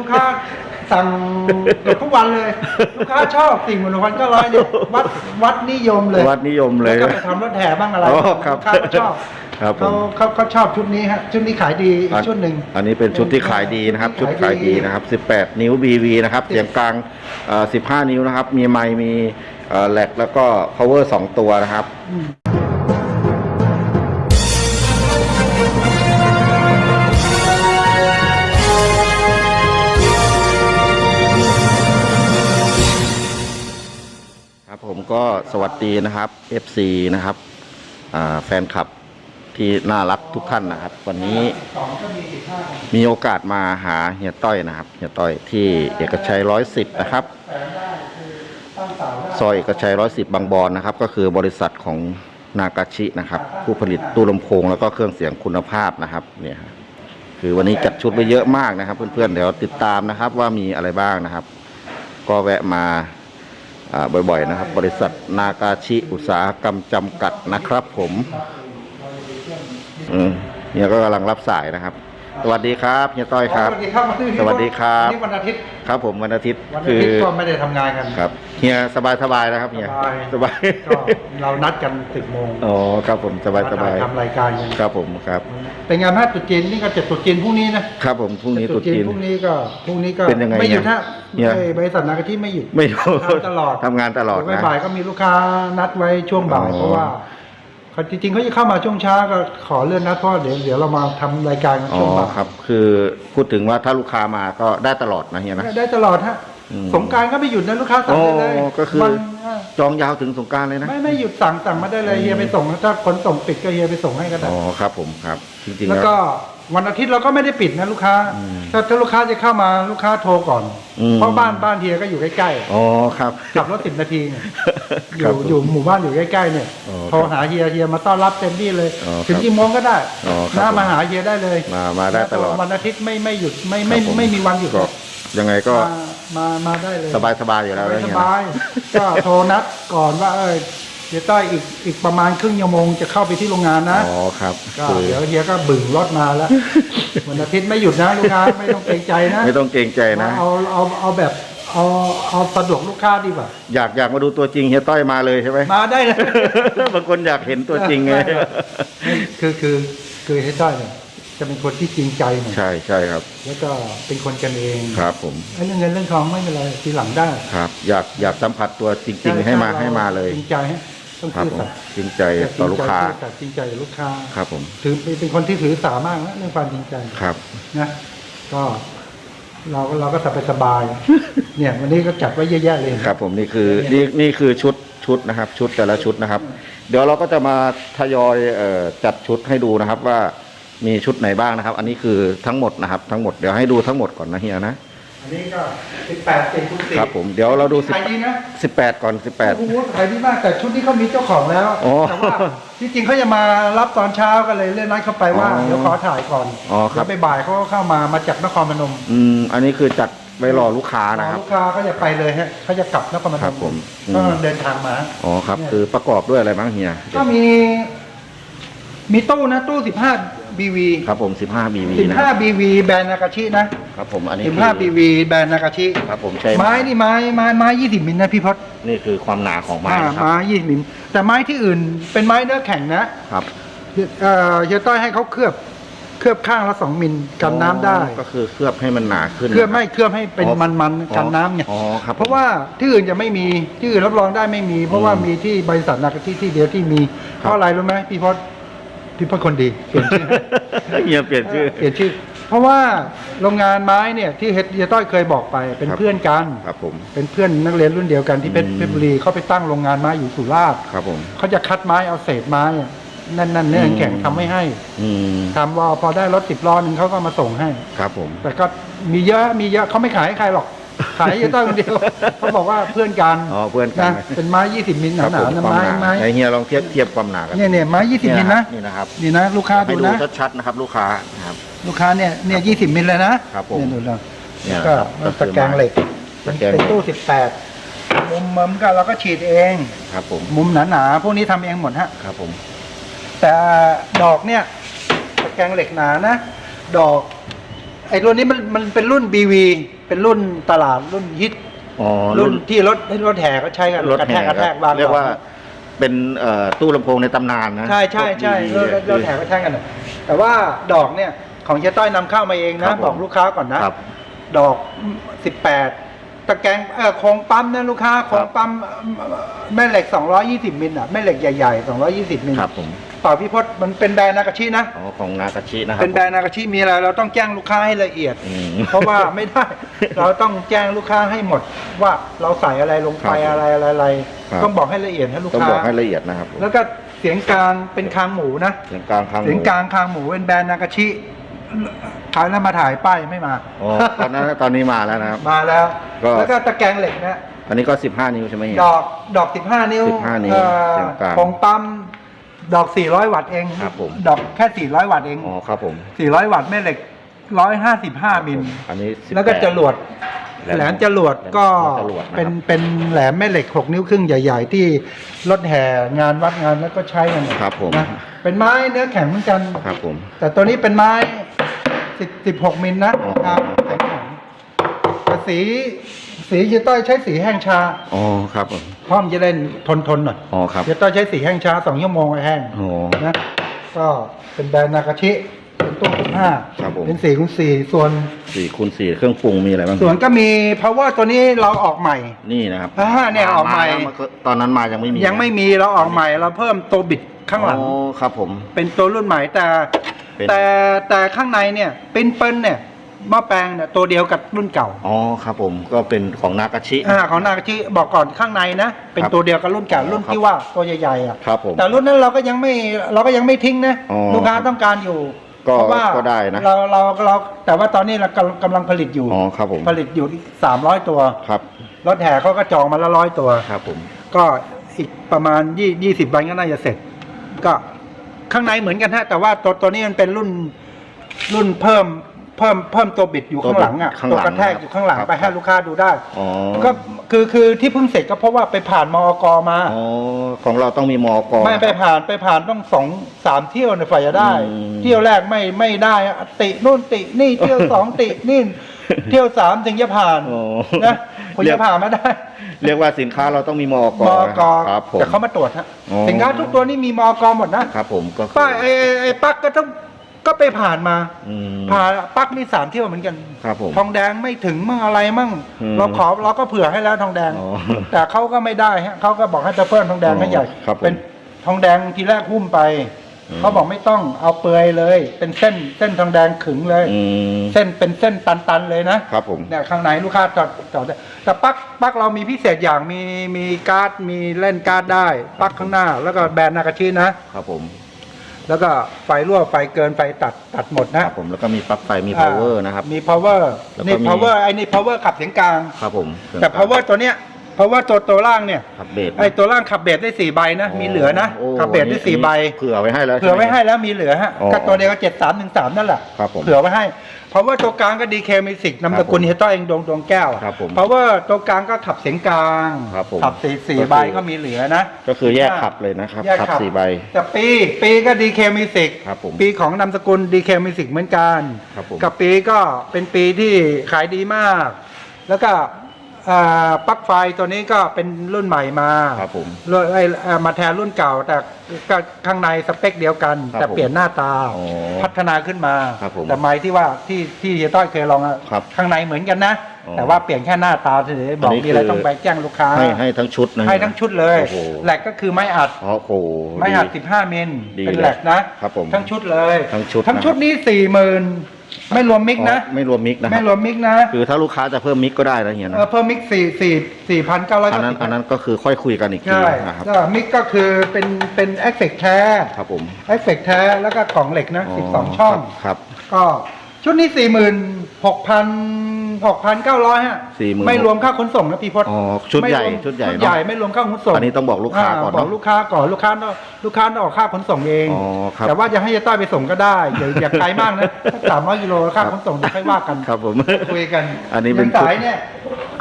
ลูกค้าสั่งเกือบทุกวันเลย ลูกค้าชอบสิ่งหมื่นพันก็ร้อยเนี่ยวัดวัดนิยมเลยวัดนิยมเลยแล้วก็ไปทำรถแห่บ้างอะไรอ๋อครับลูกค้าก็ชอบครับผม เขาเขาเขาชอบชุดนี้ฮะชุดนี้ขายดีอีกชุดหนึ่ง อันนี้เป็นชุดที่ขายดีนะครับ ชุดขายดีนะครับ 18 นิ้ว BV นะครับเสียงกลางเอ่อ15 นิ้วนะครับ มีไมค์มีเอ่อแหลกแล้วก็ power 2 ตัวนะครับ ผมก็สวัสดีนะครับ FC นะครับแฟนคลับที่น่ารักทุกท่านนะครับ วันนี้มีโอกาสมาหาเฮียต้อยนะครับเฮียต้อยที่เอกชัยร้อยสิบนะครับซอยเอกชัยร้อยสิบบางบอนนะครับ ก็คือบริษัทของนากาชินะครับ ผู้ผลิตตู้ลำโพงแล้วก็เครื่องเสียงคุณภาพนะครับเนี่ยฮะคือวันนี้จัดชุดไปเยอะมากนะครับ เพื่อนๆเดี๋ยวติดตามนะครับว่ามีอะไรบ้างนะครับ ก็แวะมา บ่อยๆนะครับ บริษัทนากาชิอุตสาหกรรมจำกัดนะครับผมอืมเนี่ยก็กำลังรับสายนะครับ สวัสดีครับเฮียต้อยครับ สวัสดีครับสวัสดีครับวันนี้วันอาทิตย์ครับผมวันอาทิตย์วันอาคือทิตย์ก็ไม่ได้ทำงานกันครับเฮียสบายสบายๆนะครับเฮียสบายสบายก็เรานัดกันสิบโมงอ๋อครับผมสบายสบายทำรายการกันครับผมครับเป็นงานพระตรุษจีนนี่ก็จะตรุษจีนพรุ่งนี้นะครับผมพรุ่งนี้ตรุษจีนพรุ่งนี้ก็พรุ่งนี้ก็เป็นยังไงไม่หยุดเนี่ยฮะเนี่ยเอ้ยบริษัทนากาที่ไม่หยุดไม่รู้ทำตลอดทำงานตลอดเดี๋ยวนะบ่ายๆก็มีลูกค้านัดไว้ช่วงบ่ายอ๋อเพราะว่า เขาจริงๆเขาจะเข้ามาช่วงเช้าก็ขอเลื่อนนัดเพราะเดี๋ยวเดี๋ยวเรามาทำรายการกันอ๋อช่วงบ่ายครับ คือพูดถึงว่าถ้าลูกค้ามาก็ได้ตลอดนะเฮียนะ ได้ตลอดฮะอืม สงกรารก็ไม่หยุดนะลูกค้าสั่งได้เลยอ๋อก็คือวันอะจองยาวถึงสงกรารเลยนะ ไม่ไม่หยุดสั่งสั่งมาได้เลยเฮียไปส่งถ้าขนส่งปิดก็เฮียไปส่งให้ก็ได้ อ๋อครับผมครับ จริงๆแล้วแล้วก็ วันอาทิตย์เราก็ไม่ได้ปิดนะลูกค้าอืมถ้าถ้าลูกค้าจะเข้ามาลูกค้าโทรก่อน อืม เพราะบ้านบ้านเฮียก็อยู่ใกล้อ๋อครับ ๆขับรถสิบนาทีเนี่ยอครัยู่บผมอยู่หมู่บ้านอยู่ใกล้ๆเนี่ยอ๋อโทรหาเฮียเฮียมาต้อนรับเต็มที่เลย อ๋อครับถึงกี่โมงก็ได้อ๋อครับนะผมมาหาเฮียได้เลยมามาได้ตลอด วันอาทิตย์ไม่ไม่หยุดไม่ไม่ครับผไม่มีวันหยุดก็ยังไงก็มามามาได้เลย สบายสบายๆอยู่แล้วนะสเฮียบายก็โทรนัดก่อนว่าเออ เดี๋ยวต้อยอีกอีกประมาณครึ่งชั่วโมงจะเข้าไปที่โรงงานนะอ๋อครับก็คือเดี๋ยวเฮียก็บึ่งรถมาแล้ววันอาทิตย์ไม่หยุดนะลูกค้าไม่ต้องเกรงใจนะไม่ต้องเกรงใจนะเอาเอาเอาแบบเอาเอาสะดวกลูกค้าดีกว่า อยากอยากมาดูตัวจริงเฮียต้อยมาเลยใช่ไหมมาได้เลยบางคนอยากเห็นตัวจริงไงไม่คือคือคือให้ต้อยเนี่ยจะเป็นคนที่จริงใจหน่อยใช่ใช่ครับ แล้วก็เป็นคนกันเองครับ ผมไอ้เรื่องเงินเรื่องทองไม่เป็นไรทีหลังได้ครับ อยากอยากสัมผัสตัวจริง ๆ ให้มาให้มาเลยจริงใจฮะ ต้องครับซื่อผมสัตย์จริงใจต่อลูกค้าจริงใจซื่อสัตย์จริงใจกับลูกค้าครับผม ถือเป็นคนที่ถือสามากนะเรื่องความจริงใจ ครับ นะก็เราเราก็สบายสบายๆ เนี่ย วันนี้ก็จัดไว้เยอะแยะเลยครับผมนี่คือนี่นี่คือชุดชุดนะครับ ชุดแต่ละชุดนะครับ เดี๋ยวเราก็จะมาทยอยเอ่อจัดชุดให้ดูนะครับว่ามีชุดไหนบ้างนะครับ อันนี้คือทั้งหมดนะครับ ทั้งหมดเดี๋ยวให้ดูทั้งหมดก่อนนะเฮียนะ อันนี้ก็สิบแปดสิบคูณสิครับผมเดี๋ยวเราดูสิบขายดีนะสิบแปดก่อนสิบแปด โอ้โหขายดีมากแต่ชุดนี้เขามีเจ้าของแล้วอ๋อแต่ว่าที่จริงเขาจะมารับตอนเช้าก็เลยเลื่อนนัดเข้าไปว่าอ๋อเดี๋ยวขอถ่ายก่อนอ๋อครับ แล้วบ่ายๆเขาก็เข้ามามาจากนครพนมอืมอันนี้คือจัดไว้รอลูกค้านะครับ ลูกค้าเขาจะไปเลยฮะเขาจะกลับนครพนครับมผมอืม ก็เดินทางมา อ๋อครับ คือประกอบด้วยอะไรบ้างเฮีย ก็มี มีตู้นะ ตู้สิบห้า บีวีครับผม 15 BV สิบนะห้าบีวีแบรนด์นากาชินะครับผมอันนี้สิบคือห้าบีวีแบรนด์นากาชิครับผมใช้ไม้นี่ไม้ไม้ไม้ยี่สิบมิลนะพี่พศนี่คือความหนาของไม้อ่านะครับไม้ยี่สิบมิลแต่ไม้ที่อื่นเป็นไม้เนื้อแข็งนะครับเอ่อเฮียต้อยให้เขาเคลือบเคลือบข้างละสองมิลกันน้ำได้ ก็คือเคลือบให้มันหนาขึ้น เคลือบไม่เคลือบให้เป็นอ๋อมันๆกันน้ำไงอ๋อครับเพราะว่าที่อื่นจะไม่มีที่อื่นรับรองได้ไม่มี เพราะว่าอืมมีที่บริษัทนากาชิที่เดียวที่มีครับเพราะอะไรรู้ไหมพี่พศ พี่พศคนดีเปลี่ยนชื่อ เฮียเปลี่ยนชื่อ เปลี่ยนชื่อ เพราะว่าโรงงานไม้เนี่ยที่เฮดเฮียต้อยเคยบอกไป เป็นครับเพื่อนกัน ครับผม เป็นเพื่อนนักเรียนรุ่นเดียวกันที่เพชรอืมเพชรบุรีเขาไปตั้งโรงงานไม้อยู่สุราษฎร์ครับผมเขาจะคัดไม้เอาเศษไม้อะนั่นนั่นเนื้อแข็งอืมทำไม่ให้อืมทำว่าพอได้รถสิบล้อหนึ่งเขาก็มาส่งให้ ครับผม แต่ก็มีเยอะมีเยอะเขาไม่ขายให้ใครหรอก ขายให้เฮียต้อยคนเดียวเขาบอกว่าเพื่อนกันอ๋อเพื่อนกันนะเป็นไม้ยี่สิบมิลหครับนาผมๆนะความไม้หนาไม้ไหนเฮียลองเทียบเทียบความหนากันเนี่ยเนี่ยไม้ยี่สิบมิลนะนี่นะครับนี่นะลูกค้าให้ดูดูนะชัดๆนะครับ ลูกค้านะครับลูกค้าเนี่ยเนี่ยยี่สิบมิลเลยนะครับผมเนี่ยดูแล้วเนี่ยก็ครับตะแกรงเหล็กตะแกรงเป็นตู้สิบแปดมุมมุมก็เราก็ฉีดเองครับผมมุมหนาๆพวกนี้ทำเองหมดฮะครับผม แต่ดอกเนี่ยตะแกรงเหล็กหนานะ ดอก ไอ้รุ่นนี้มันมันเป็นรุ่น BV เป็นรุ่นตลาดรุ่นฮิตอ๋อรุ่นที่รถรถแห่เขาใช้กันรถกระแทแห่กกระแทกบางเรียกว่า เป็นเอ่อตู้ลำโพงในตำนานนะ ใช่ใช่ใช่พวรกถ DV รถแห่กระแทกกันน่ะแต่ว่าดอกเนี่ยของเจ๊ต้อยนำเข้ามาเองครันะบผมบอกลูกค้าก่อนนะครับดอก18ตะแกรงเออโครงปั๊มนะลูกค้าโครงปั๊มแม่เหล็ก 220มิลอะแม่เหล็กใหญ่ๆ 220มิลครับผม ต่อพี่พศมันเป็นแบรนด์นากาชินะ อ๋อของนากาชินะครับเป็นแบรนด์นากาชิมีอะไรเราต้องแจ้งลูกค้าให้ละเอียด อืม เพราะว่าไม่ได้ เราต้องแจ้งลูกค้าให้หมด ว่าเราใส่อะไรลงไปครับอะไรอะไรอะไรครับ ต้องบอกให้ละเอียดให้ลูกต้องค้า บอกให้ละเอียดนะครับแล้วก็เสียงกลางเป็นคางหมูนะเสียงกลางคางหมูเสียงกลางคางหมูเป็นแบรนด์นากาชิถ่ายแล้วมาถ่ายป้ายไม่มา อ๋อตอนนั้นตอนนี้มาแล้วนะครับ มาแล้ว ก็ แล้วก็ตะแกรงเหล็กนะ อันนี้ก็ 15 นิ้วใช่ไหมเฮีย ดอกดอก 15 นิ้ว15นิ้วเอ่อเสียงกลาง ของปั๊ม ดอก 400 วัตต์เองครับผม ดอกแค่ 400 วัตต์เอง อ๋อครับผม400 วัตต์แม่เหล็ก 155 มิล อันนี้18 แล้วก็จรวด แหลมแหลมจรวดก็แหลมจรวดนะครับ เป็นเป็นแหลมแม่เหล็ก 6 นิ้วครึ่งใหญ่ ๆ ที่รถแห่งานวัดงานแล้วก็ใช้กันครับผมนะเป็นไม้เนื้อแข็งเหมือนกัน ครับผม แต่ตัวนี้เป็นไม้10 16 มิลนะอ๋อ ครับแข็งแข็งแต่สี สีเยต้อยใช้สีแห้งชาอ๋อครับผมพร้อมจะเล่นทนทนๆหน่อยอ๋อครับเยต้อยใช้สีแห้งชาสองชั่วโมงก็แห้งโอ้นะก็เป็นแบรนด์นากาชิเป็นตู้สิบห้าครับผมเป็นสี่คูณสี่ส่วนสี่คูณสี่เครื่องปรุงมีอะไรบ้างส่วนก็มี power ตัวนี้เราออกใหม่นี่นะครับอ่าเนี่ยออกใหม่แล้วนตอนนั้นมายังไม่มียังไม่มีเราออกใหม่เราเพิ่มตัวบิดข้างหลังอ๋อครับผมเป็นตัวรุ่นใหม่แต่เป็นแต่แต่ข้างในเนี่ยเป็นเปิ้ลเนี่ย หม้อแปลงเนี่ยตัวเดียวกับรุ่นเก่าอ๋อครับผมก็เป็นของนากาชิ อ่าของนากาชิบอกก่อนข้างในนะ เป็นครับตัวเดียวกับรุ่นเก่ารุ่นครับที่ว่าตัวใหญ่ๆอะครับผมแต่รุ่นนั้นเราก็ยังไม่เราก็ยังไม่ทิ้งนะอ๋อลูกค้าต้องการอยู่ก็เพราะว่าก็ได้นะเราเราเราแต่ว่าตอนนี้เรากำลังกำลังผลิตอยู่อ๋อครับผม ผลิตอยู่สามร้อยตัวครับรถแห่เขาก็จองมาละร้อยตัว ครับผม ก็อีกประมาณยี่ยี่สิบวันก็น่าจะเสร็จ ก็ข้างในเหมือนกันฮะแต่ว่าตัวตัวนี้มันเป็นรุ่นรุ่นเพิ่ม เพิ่มเพิ่มตัวบิดอยู่ข้างหลังอะข้างหตัวลังกระแทกอยู่ข้างหลังครับไปให้ลูกค้าดูได้อ๋อก็คือคือที่เพิ่งเสร็จก็เพราะว่าไปผ่านมอกมาอ๋อของเราต้องมีมอกรไม่ไปผ่านไปผ่านต้องสองสามเที่ยวในยฝ่ายจะได้อืมเที่ยวแรกไม่ไม่ได้อะตินู่นตินี่เที่ยวสองตินี่เที่ยวสามถึงจะผ่านโอ้นะผมจะผ่านไม่ได้ เรียกว่าสินค้าเราต้องมีมอกรมอกครับผมแต่เขามาตรวจฮะอ๋อสินค้าทุกตัวนี่มีมอกหมดนะครับผมก็คือป้าไอ้ไอ้ไอ้ปักก็ต้อง ก็ไปผ่านมาอืม ผ่านปักนี่สามเที่ยวเหมือนกัน ครับผม ทองแดงไม่ถึงมั่งอะไรมั่ง อืมเราขอเราก็เผื่อให้แล้วทองแดง อ๋อแต่เขาก็ไม่ได้ฮะเขาก็บอกให้จะเพิ่มทองแดงให้ใหญ่ครับผมเป็นทองแดงทีแรกหุ้มไป อืม เขาบอกไม่ต้องเอาเปลือยเลย เป็นเส้นเส้นทองแดงขึงเลย อืมเส้นเป็นเส้นตันๆเลยนะครับผม เนี่ยข้างในลูกค้าจอดจอดได้แต่ปลั๊กปลั๊กเรามีพิเศษอย่างมีมีการ์ดมีเล่นการ์ดได้ปลั๊กข้างหน้า แล้วก็แบรนด์นากาชินะครับผม แล้วก็ไฟรั่วไฟเกินไฟตัดตัดหมดคนะรับผมแล้วก็มีปลั๊กไฟมี power นะครับ มี power แล้วก็นี่ มี power ไอ้นี่ power ขับเสียงกลาง ครับผม แต่ power ตัวเนี้ย power ตัวตัวล่างเนี่ยขับเบสไอ้ตัวล่างขับเบสได้สี่ใบนะมีเหลือนะโอ้ขับเบสได้สี่ใบเผื่อไว้ให้แล้วเผื่อไว้ให้ช่มแล้วมีเหลือฮะอ๋อก็ตัวเดียวก็เจ็ดสามหนึ่งสามนั่นแหละครับผมเผื่อไว้ให้ เพราะว่าตัวกลางก็ดีเคมิสิกนามสกุลครับผมเฮต้อยเองดวงดวงแก้วอะครับผมเพราะว่าตัวกลางก็ขับเสียงกลางครับผมขับสี่สี่ก็คือใบก็มีเหลือนะ ก็คือแยกขับเลยนะครับแยกขับสี่ใบแต่ปีปีก็ดีเคมิสิกครับผมปีของนามสกุลดีเคมิสิกเหมือนกันครับผมกับปีก็เป็นปีที่ขายดีมาก แล้วก็ อ่าปลั๊กไฟตัวนี้ก็เป็นรุ่นใหม่มาครับผมรุ่นไอ้เอ่อมาแทนรุ่นเก่า แต่ก็ข้างในสเปคเดียวกัน ครับแต่เปลี่ยนหน้าตาอ๋อพัฒนาขึ้นมา ครับผมแต่ไม้ที่ว่าที่ที่เฮียต้อยเคยลองอะครับข้างในเหมือนกันนะ อ๋อแต่ว่าเปลี่ยนแค่หน้าตาเฉยๆบอกอันนี้มีอะไรคือ ต้องไปแจ้งลูกค้า ให้ให้ทั้งชุดนะให้ทั้งชุดเลยโอ้โหแหลกก็คือไม้อัดอ๋อโอ้โห ไม้อัดดี15 มิล ดีเป็นเลยแหลกนะ ครับผมทั้งชุดเลย ทั้งชุดทั้งชุดนะครับนี้สี่หมื่น ไม่รวมมิกนะอ๋อไม่รวมมิกนะคไม่รับรวมมิกนะคือถ้าลูกค้าจะเพิ่มมิกก็ได้นะเฮียเอนะอเพิ่มมิกสี่สี่สี่พันเก้าร้อยอันนั้นอันนั้นก็คือค่อยคุยกันอีกทีใช่นะครับก็มิกก็คือเป็นเป็นเอฟเฟกแท้ครับผมเอฟเฟกแท้แล้วก็กล่องเหล็กนะสิบสองช่อง ครับ ก็ชุดนี้สี่หมื่นหกพัน หกพันเก้าร้อยฮะ40,000ไม่รวมค่าขนส่งนะพี่พศอ๋อชุดใหญ่ไม่รวมชุดใหญ่ชุดเนอะใหญ่ไม่รวมค่าขนส่งอันนี้ต้องบอกลูกค้าก่อนบอเนาะ กลูกค้าก่อนลูกค้าต้องลูกค้าต้องออกค่าขนส่งเอง อ๋อครับแต่ว่าจะให้ยายต้อยไปส่งก็ได้อย่าอย่าไกลมากนะถ้าสามร้อยกิโลค่าขนส่งเดี๋ยวค่อยว่ากัน ครับผม คุยกันอันนี้เป็นย่างสายเนี่ย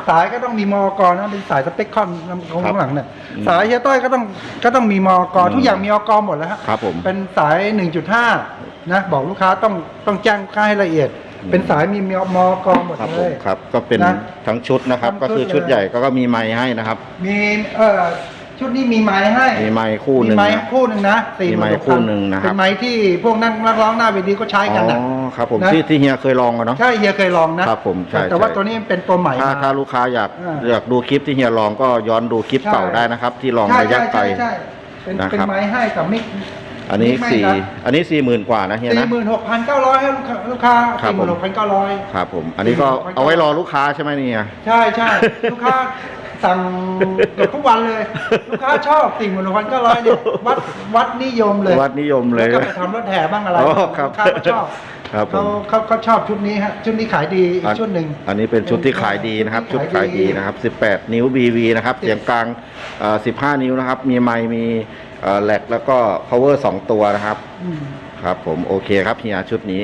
สายก็ต้องมีมอกรนะเป็นสายสเปคคอนของครับข้างหลังเนี่ยอืมสายเฮียต้อยก็ต้องก็ต้องมีมอกรอืมทุกอย่างมีมอกรหมดแล้วฮะครับผมเป็นสาย 1.5 นะ บอกลูกค้าต้องต้องแจ้งลูกค้าให้ละเอียด เป็นสายมีมมอกองหมดครับเลผมย ครับ ก็เป็นนะทั้งชุดนะครับ ทั้งชุดก็คือชุดเลย ใหญ่ก็ก็มีไม้ให้นะครับ มีเออชุดนี้มีไม้ให้มีไม้คู่หนึ่งมีไม้นะ คู่หนึ่งนะสี่มีไมค์หนกคู่หนึ่งนะครับ เป็นไม้ที่พวกนักนักร้องหน้าเวทีก็ใช้อ๋กันนะอครับผมนะ ที่ที่เฮียเคยลองกันเนาะ ใช่เฮียเคยลองนะครับผมใช่แต่ว่าใช่ ตัวนี้เป็นตัวใหม่ถ้ามาถ้าลูกค้าอยากอ่าอยากดูคลิปที่เฮียลองก็ย้อนดูคลิปใช่ เก่าได้นะครับ ที่ลองใช่ระยะใช่ไกล ใช่ใช่เป็นนะครับ เป็นไม้ให้แต่ไม่ อันนี้ไม่สี่นะอันนี้สี่หมื่นกว่านะเฮียสี่นะ หมื่นหกพันเก้าร้อยให้ลูกค้าลูกค้าครับสี่หผม มื่นหกพันเก้าร้อย ครับผม อันนี้ก็4,900เอาไว้รอลูกค้าใช่ไหมเนี่ย ใช่ใช่ ลูกค้าสั่งเกือบทุกวันเลย ลูกค้าชอบสี่หมื่นหกพันเก้าร้อยเนี่ยวัดวัดนิยมเลยวัดนิยมเลยแล้วก็ไปทำรถแห่บ้างอะไรอ๋อครับลูกค้าก็ชอบครับผม เขาเขาเขาชอบชุดนี้ฮะชุดนี้ขายดีอีกชุดหนึ่ง อันนี้เป็นชุดที่ขายดีนะครับ ชุดขายดีนะครับ 18 นิ้ว BV นะครับ เสียงกลางเอ่อ15 นิ้วนะครับ มีไมค์มีเอ่อ แหลกแล้วก็ power 2ตัวนะครับ อืม ครับ ผมโอเคครับเฮียชุดนี้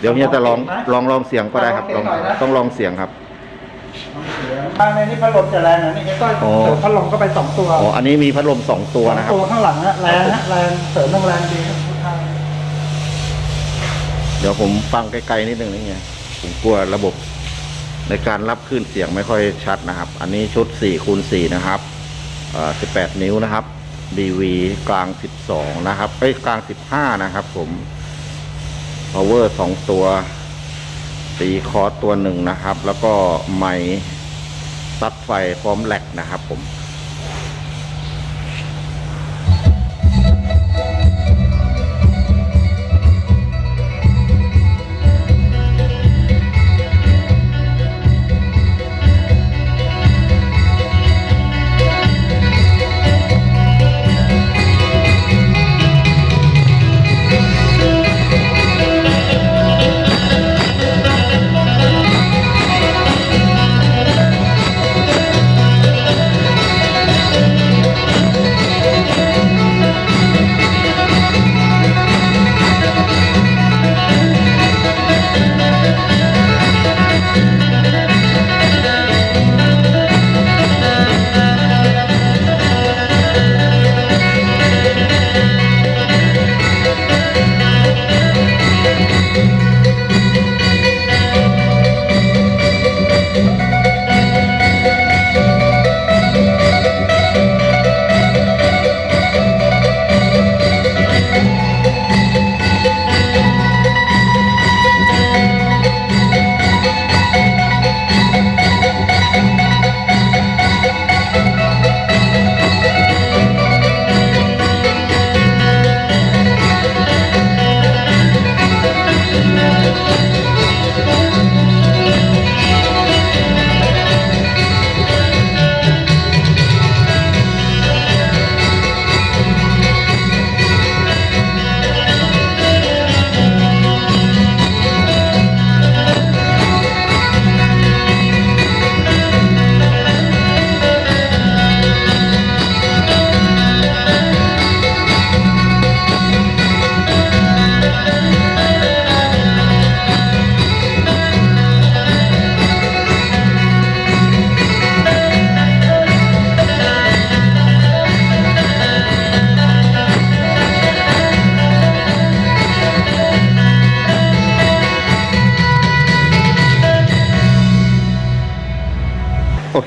เดี๋ยวเฮียจะลองลองเสียงไหมลองลองเสียงก็ได้ครับลลอองงเสียงหน่อยนะต้องลองเสียงครับทางในนี้พัดลมจะแรงนะนี่ก็อ๋อเสริมพัดลมก็ไปสองตัวอ๋ออันนี้มีพัดลม2ตัวนะครับ ตัวข้างหลังฮะแรงฮะแรงเสริมต้องแรงดีครับทุกทางเดี๋ยวผมฟังไกลๆนิดนึงนี่ไงผมกลัวระบบในการรับคลื่นเสียงไม่ค่อยชัดนะครับ อันนี้ชุด4คูณ4นะครับเอ่อ18 นิ้วนะครับ BV กลาง 12 นะครับ เอ้ย กลาง 15 นะครับผม power 2 ตัวตีคอร์สตัวหนึ่งนะครับ แล้วก็ไม้ตัดไฟพร้อมแหลกนะครับผม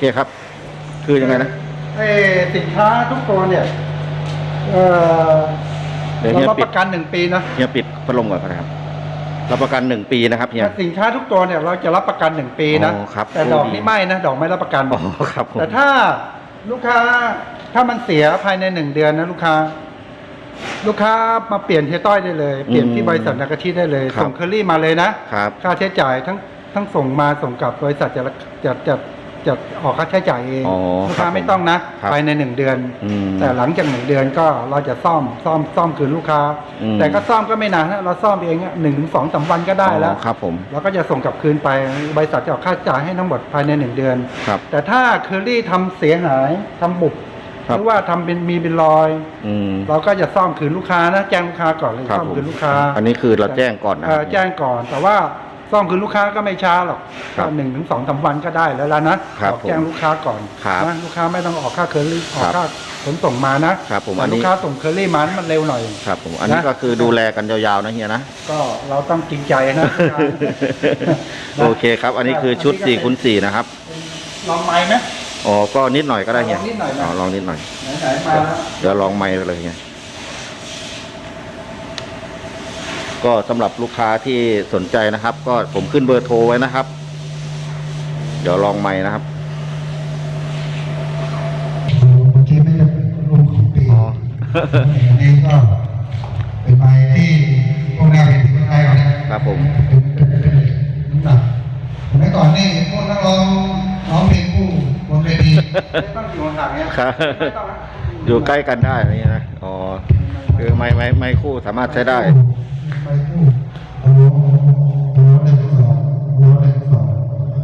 คครับ คือยังไงนะเอ่อสินค้าทุกตัวเนี่ย เอ่อเดี๋ยวเราเฮียรับปิปดระกันหนึ่งปีนะเฮียปิดพัดลมก่อนก็ได้ครับรับประกันหนึ่งปีนะครับเฮียสินค้าทุกตัวเนี่ยเราจะรับประกันหนึ่งปีนะอ๋อครับแต่ดอกโอ้ดี นี่ไม่นะดอกไม่รับประกัน อ๋อครับผมแต่ถ้าลูกค้าถ้ามันเสียภายในหนึ่งเดือนนะลูกค้า ลูกค้ามาเปลี่ยนเฮียต้อยได้เลย เปลี่ยนที่บริษัทนากาชิได้เลยส่งเคอรี่มาเลยนะ ครับ ค่าใช้จ่ายทั้งทั้งส่งมาส่งกลับบริษัทจะจะจะจะ ออกค่าใช้จ่ายเองอ๋อลูกค้าครับไม่ต้องนะครับภายในหนึ่งเดือน อืมแต่หลังจากหนึ่งเดือนก็เราจะซ่อมซ่อมซ่อมคืนลูกค้า อืม แต่ก็ซ่อมก็ไม่นานนะเราซ่อมเองอะหนึ่งถึงสองสามวันก็ได้แล้ว อ๋อครับผมเราก็จะส่งกลับคืนไปบริษัทจะออกค่าจ่ายให้ทั้งหมดภายในหนึ่งเดือน ครับ แต่ถ้าเคอรี่ทำเสียหายทำบุบครัหบรือว่าทำเป็นมีเป็นรอย อืม เราก็จะซ่อมคืนลูกค้านะแจ้งลูกค้าก่อนเลยครับซ่อมผมคืนลูกค้าอันนี้คือเราแจ้งก่อนนะ เแจ้งก่อนแต่ว่า ซ่อมคือลูกค้าก็ไม่ช้าหรอกครับก็หนึ่งถึงสองสามวันก็ได้แล้วล่ะนะครับอกแจ้งผมลูกค้าก่อนครับนะลูกค้าไม่ต้องออกค่าเคอรี่ออกครับค่าขนส่งมานะครับผมแต่อันนี้ลูกค้าส่งเคอรี่มานี่มันเร็วหน่อยครับผมอันนี้นะก็คือดูแลกันยาวๆนะเฮียนะก็เราต้องจริงใจนะโอเคครับ อันนี้คือชุด4คูณ4นะครับลองไม้ไหมอ๋อก็นิดหน่อยก็ได้เฮียลองนิดหน่อยนะอ๋อลองนิดหน่อยไหนๆมาแล้วเดี๋ยวลองไม้เลยเฮีย ก็สำหรับลูกค้าที่สนใจนะครับ ก็ผมขึ้นเบอร์โทรไว้นะครับ เดี๋ยวลองไม้นะครับเมื่อกี้ไม่ได้เป็นลุงของปีอ๋ออันนี้ก็เป็นไม้ที่พวกเราเห็นที่เมืองไทยก่อนนะครับผมเป็นเป็นเป็นน้ำหนักสมัยก่อนนี่พวกนักร้องร้องเพลงคู่บนเวทีไม่ต้องอยู่ห่างๆเนี่ยครับไม่ต้องนะอยู่ใกล้กันได้นี่นะอ๋อคือไม้ไม้ไม้คู่สามารถใช้ได้ไม้คู่โอ้โหโอ้โหหนึ่งสองโอ้โหหนึ่งสอง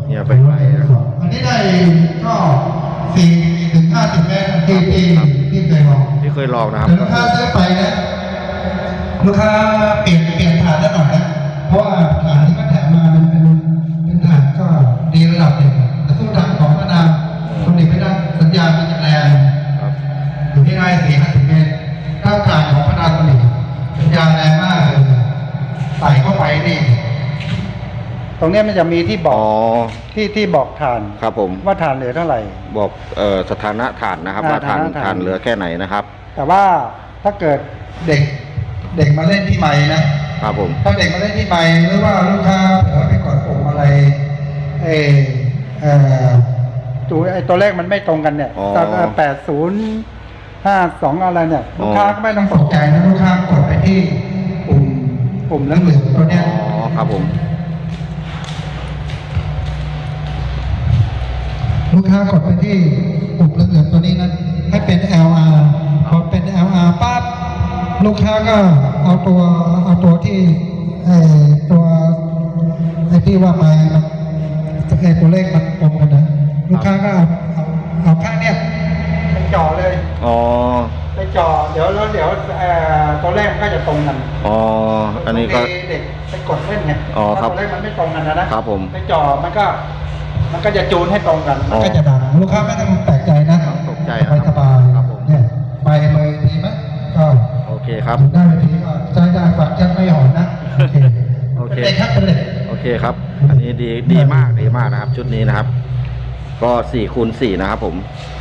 เนี่ยไปไกลนะอันนี้ได้ก็สี่ถึงห้าสิบเมตรที่ที่ที่เคยลองที่เคยลองนะครับแต่ลูกค้าซื้อไปนะลูกค้าเปลี่ยนเปลี่ยนฐานได้หน่อยนะเพราะว่าฐานที่ นี่ ตรงเนี้ยมันจะมีที่บอ๋ออกที่ที่บอกฐานครับผมว่าฐานเหลือเท่าไหร่ บอกเอ่อสถานะฐานนะครับอ่าว่าฐานฐานะฐาน ฐานเหลือแค่ไหนนะครับแต่ว่าถ้าเกิดเด็ก เด็กมาเล่นที่ไม้นะครับผม ถ้าเด็กมาเล่นที่ไม้หรือว่าลูกค้าเผลอไปกดปุ่มอะไรเออเออตัวไอ้ตัวเลขมันไม่ตรงกันเนี่ยอ๋อแปดศูนย์ห้าสองอะไรเนี่ยอ๋อลูกค้าก็ไม่ต้องตกใจนะลูกค้ากดไปที่ปุ่ม ปุ่มเหแล้วลืองๆตัวเนี้ยอ๋อครับผม ลูกค้ากดไปที่ปุ่มเหลืองๆตัวนี้นั้นให้เป็น LR พอเป็น LR ปั๊บลูกค้าก็เอาตัวเอาตัวที่เอ่อตัวไอ้ที่ว่าไม้มันไอ้ตัวเลขมันตรงกันนะ ลูกค้าก็เอาเอาเอาข้างเนี้ยไปจ่อเลย อ๋อไป จ่อเดี๋ยวแล้วเดี๋ยวเอ่อตัวเลขมันก็จะตรงกันอ๋อ อันนี้ก็ บางทีเด็กไปกดเล่นไงอ๋อครับถ้าตัวเลขมันไม่ตรงกันนะนะครับผม ไปจ่อมันก็ มันก็จะจูนให้ตรงกันอ๋อก็จะดัง ลูกค้าไม่ต้องแปลกใจนะตกใจนะครับสบายๆครับผม เนี่ยไปเลยดีไหมก็โอเคครับอยู่ได้ทีก็ใจได้ฝักจะไม่หอนนะโอเคโอเค เป็นเด็กครับเป็นเด็กโอเคครับ อันนี้ดีดีมากดีมากนะครับ ชุดนี้นะครับ ก็สี่คูณสี่นะครับผมค